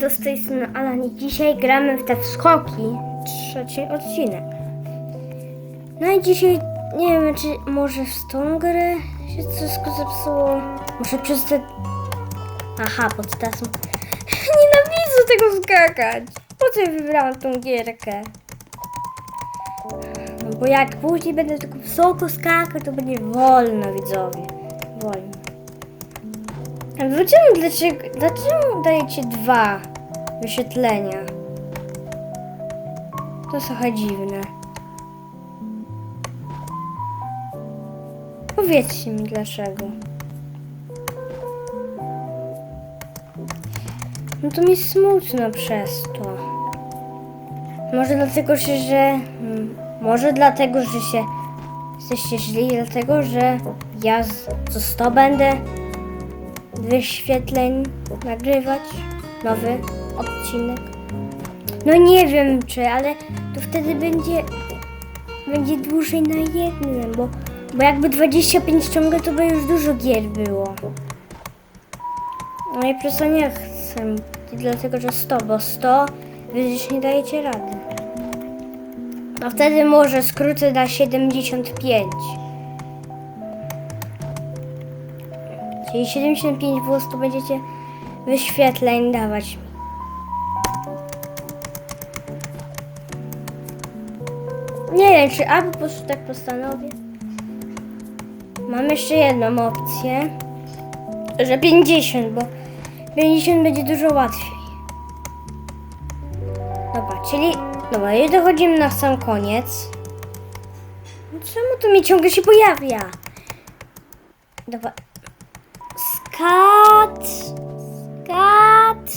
To z tej strony Alan i dzisiaj gramy w te wskoki. Trzeci odcinek. No i dzisiaj nie wiem, czy może w tą grę się wszystko zepsuło. Muszę przez te... Aha, pod tasą. Nienawidzę tego skakać. Po co wybrałam tą gierkę? No bo jak później będę tylko wysoko skakać, to będzie wolno, widzowie. Wolno. A Dlaczego, dlaczego, dajecie dwa wyświetlenia? To trochę dziwne. Powiedzcie mi dlaczego. No to mi smutno przez to. Może dlatego, że, że może dlatego, że się jesteście źli, dlatego, że ja z, co 100 będę wyświetleń nagrywać nowy odcinek. No nie wiem czy, ale to wtedy będzie będzie dłużej na jednym, bo, bo jakby 25 ciągle to by już dużo gier było. No i przez to nie chcę, dlatego że 100, bo 100 wy już nie dajecie rady. A wtedy może skrócę na 75. Czyli 75 po prostu będziecie wyświetleń dawać. Nie wiem, czy albo po prostu tak postanowię. Mam jeszcze jedną opcję, że 50, bo 50 będzie dużo łatwiej. Dobra, czyli dobra, i dochodzimy na sam koniec. No Czemu to mi ciągle się pojawia? Dobra, Skat! Skat!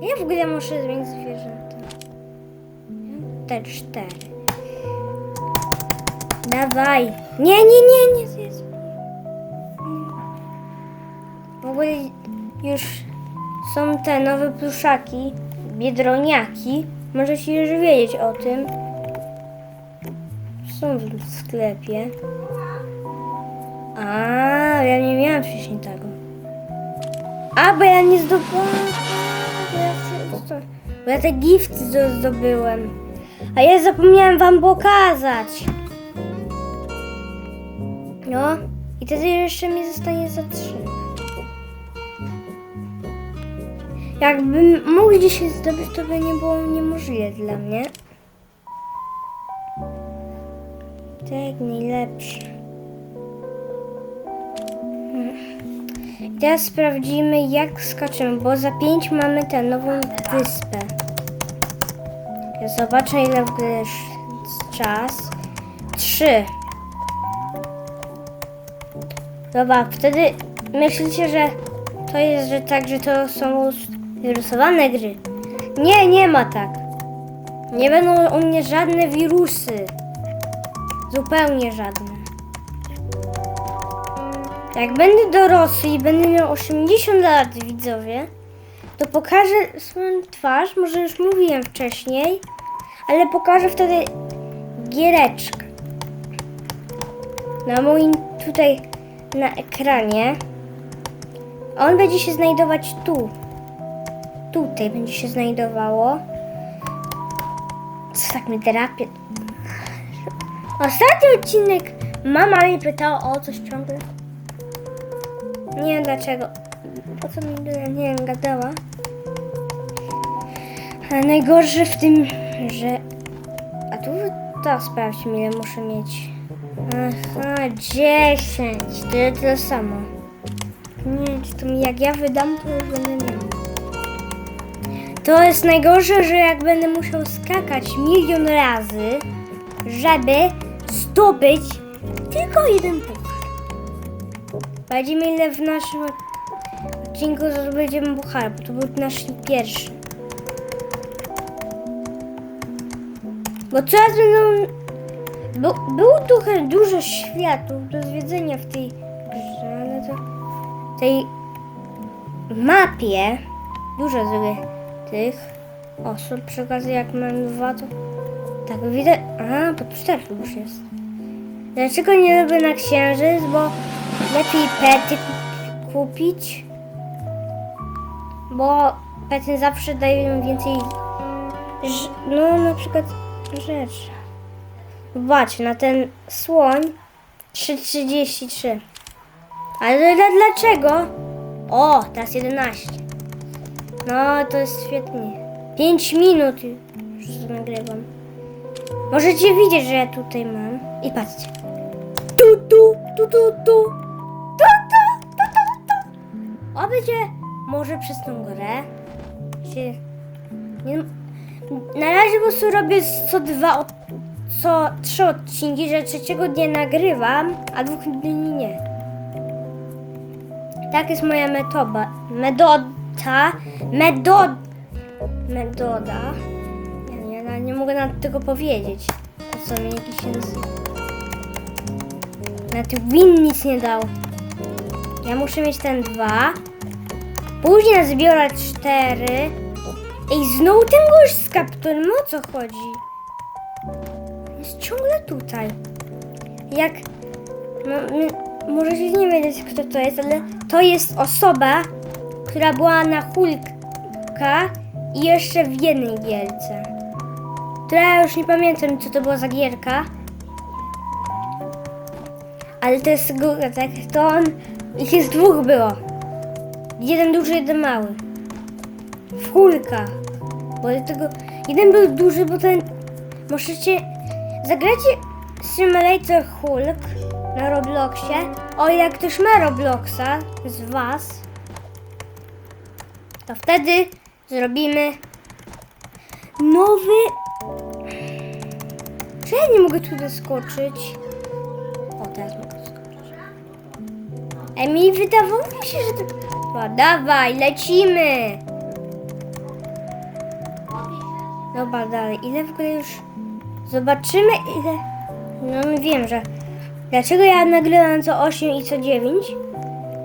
Ja w ogóle muszę zmienić zwierzęta. Te cztery. Dawaj! Nie, nie, nie, nie. W ogóle już są te nowe pluszaki, biedroniaki. Możecie już wiedzieć o tym. Są w sklepie. A, ja nie miałam wcześniej tego. A, bo ja nie zdobyłam. Bo ja, te gifty zdo- zdobyłem. A ja zapomniałem wam pokazać. No, i wtedy jeszcze mi zostanie za trzy. Jakbym mógł dzisiaj zdobyć, to by nie było niemożliwe dla mnie. Tak, najlepsze. Teraz sprawdzimy jak skaczemy, bo za 5 mamy tę nową wyspę. Ja zobaczę ile w czas. 3. Dobra, wtedy myślicie, że to jest, że tak, że to są wyrusowane gry. Nie, nie ma tak. Nie będą u mnie żadne wirusy. Zupełnie żadne. Jak będę dorosły i będę miał 80 lat, widzowie, to pokażę swoją twarz, może już mówiłem wcześniej, ale pokażę wtedy giereczkę. Na moim tutaj na ekranie. On będzie się znajdować tu. Tutaj będzie się znajdowało. Co tak mnie drapie? Ostatni odcinek mama mnie pytała o coś ciągle. Nie wiem dlaczego. Po co mi nie wiem, gadała. A najgorsze w tym, że... A tu to sprawdźmy ile muszę mieć. Aha, 10. To jest to samo. Nie, czy to mi jak ja wydam, to już będę miał. To jest najgorsze, że jak będę musiał skakać milion razy, żeby zdobyć tylko jeden punkt. Będziemy ile w naszym odcinku zdobędziemy Buchara, bo to był nasz pierwszy. Bo coraz będą... Był, było trochę dużo światów do zwiedzenia w tej grze, ale to... W tej mapie dużo złych tych osób. Przy jak mam dwa, to tak widać... A, to cztery już jest. Dlaczego nie robię na księżyc? Bo lepiej pety kup- kupić. Bo pety zawsze dają więcej, no na przykład rzeczy. Zobacz, na ten słoń 3,33. Ale dla- dlaczego? O, teraz 11. No, to jest świetnie. 5 minut już nagrywam. Możecie widzieć, że ja tutaj mam. I patrzcie. Tu. Tu, tu, tu, tu, tu. O, będzie może przez tą grę się... Nie, na razie po prostu robię co dwa, co trzy odcinki, że trzeciego dnia nagrywam, a dwóch dni nie. Tak jest moja metoda. Metoda. Metod. Metoda. Ja nie, nie mogę nawet tego powiedzieć. To co mi jakiś język. Na tym win nic nie dał. Ja muszę mieć ten dwa. Później nazbiorę cztery. Ej, znowu ten gość z kapturem, o co chodzi? Jest ciągle tutaj. Jak... No, my, możecie nie wiedzieć, kto to jest, ale to jest osoba, która była na Hulka i jeszcze w jednej gierce. Która już nie pamiętam, co to była za gierka. Ale to jest tak? To on... Ich jest dwóch było. Jeden duży, jeden mały. W Hulka. Bo tego... Jeden był duży, bo ten... Możecie... Zagracie Simulator Hulk na Robloxie. O ile ktoś ma Robloxa z was, to wtedy zrobimy nowy... Czy ja nie mogę tu doskoczyć? O, teraz mogę doskoczyć. Emi, wydawało mi się, że to... No, dawaj, lecimy! Dobra, dalej. Ile w ogóle już... Zobaczymy, ile... No wiem, że... Dlaczego ja nagrywam co 8 i co 9?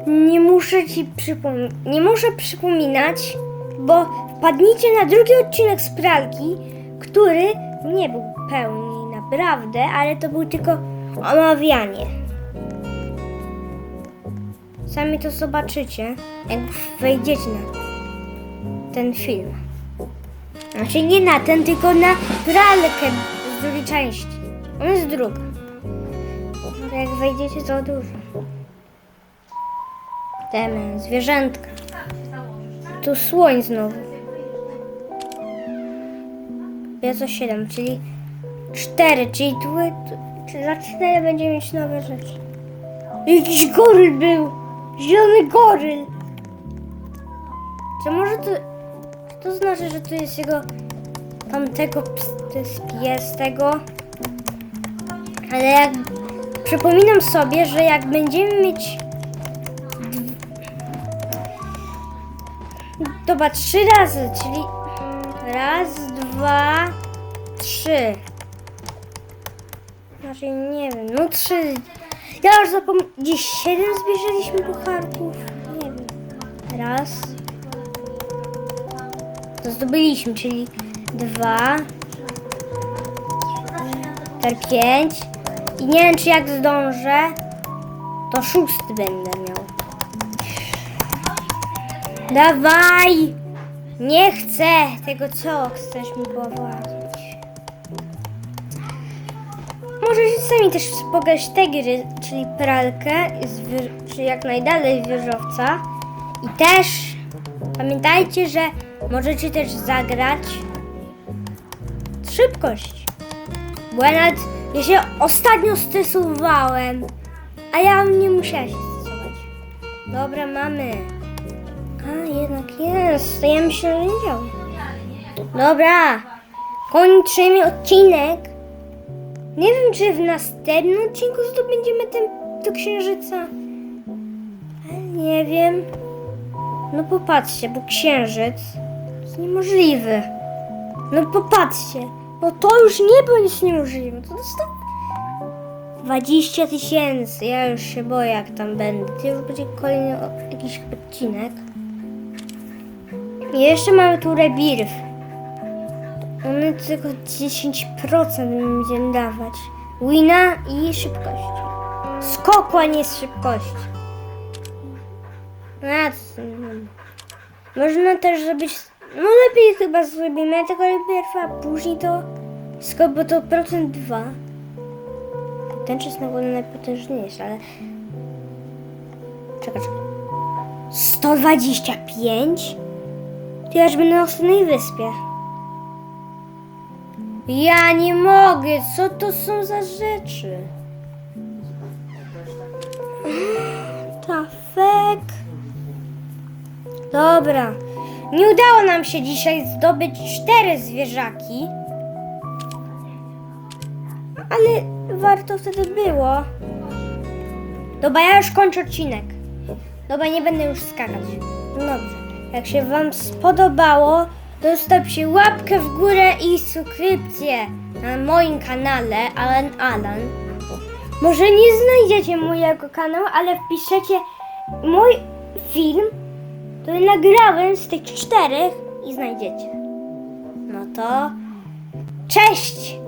Nie muszę ci przypom... Nie muszę przypominać, bo wpadnijcie na drugi odcinek z pralki, który nie był pełni naprawdę, ale to był tylko omawianie. Sami to zobaczycie, jak wejdziecie na ten film. Znaczy nie na ten, tylko na pralkę z drugiej części. On jest druga. Jak wejdziecie, to dużo. Temy, zwierzętka. Tu słoń znowu. Jest o 7, czyli 4, czyli tu, tu za 4 będziemy mieć nowe rzeczy. Jakiś goryl był! Zielony goryl! Czy może to... To znaczy, że to jest jego... Tamtego... ps- To jest pies tego... Ale jak... Przypominam sobie, że jak będziemy mieć... Dobra, trzy razy, czyli... Raz, dwa, trzy. Znaczy, nie wiem, no trzy. Ja już zapomniałem. Gdzieś siedem zbierzeliśmy pucharków. Nie wiem. Raz. To zdobyliśmy, czyli dwa. Ter pięć. I nie wiem, czy jak zdążę, to szósty będę miał. Dawaj! Nie chcę tego, co chcesz mi powiedzieć. Możecie sami też pograć te gry, czyli pralkę, czy jak najdalej z wieżowca. I też pamiętajcie, że możecie też zagrać szybkość. Bo ja nawet, ja się ostatnio stresowałem, a ja nie musiała się stresować. Dobra, mamy. A, jednak jest. To ja myślę, że nie działa. Dobra, kończymy odcinek. Nie wiem, czy w następnym odcinku zdobędziemy ten, do księżyca. Ale nie wiem. No popatrzcie, bo księżyc jest niemożliwy. No popatrzcie, bo to już nie będzie niemożliwe. To jest to 20 tysięcy. Ja już się boję, jak tam będę. To już będzie kolejny jakiś odcinek. I jeszcze mamy tu rebirth. One tylko 10% mi będzie dawać. Wina i szybkości. Skoku, a nie z szybkości. A, co- Można też zrobić. No lepiej chyba zrobimy tego najpierw, a później to. Skoro bo to procent 2. Ten czas na wolę najpotężniejszy, ale. Czekaj, czekaj. 125? To ja już będę na ostatniej wyspie. Ja nie mogę, co to są za rzeczy? Tafek. Dobra. Nie udało nam się dzisiaj zdobyć cztery zwierzaki. Ale warto wtedy było. Dobra, ja już kończę odcinek. Dobra, nie będę już skakać. No dobrze. Jak się Wam spodobało, zostawcie łapkę w górę i subskrypcję na moim kanale Alan Alan. Może nie znajdziecie mojego kanału, ale wpiszecie mój film, który nagrałem z tych czterech i znajdziecie. No to cześć!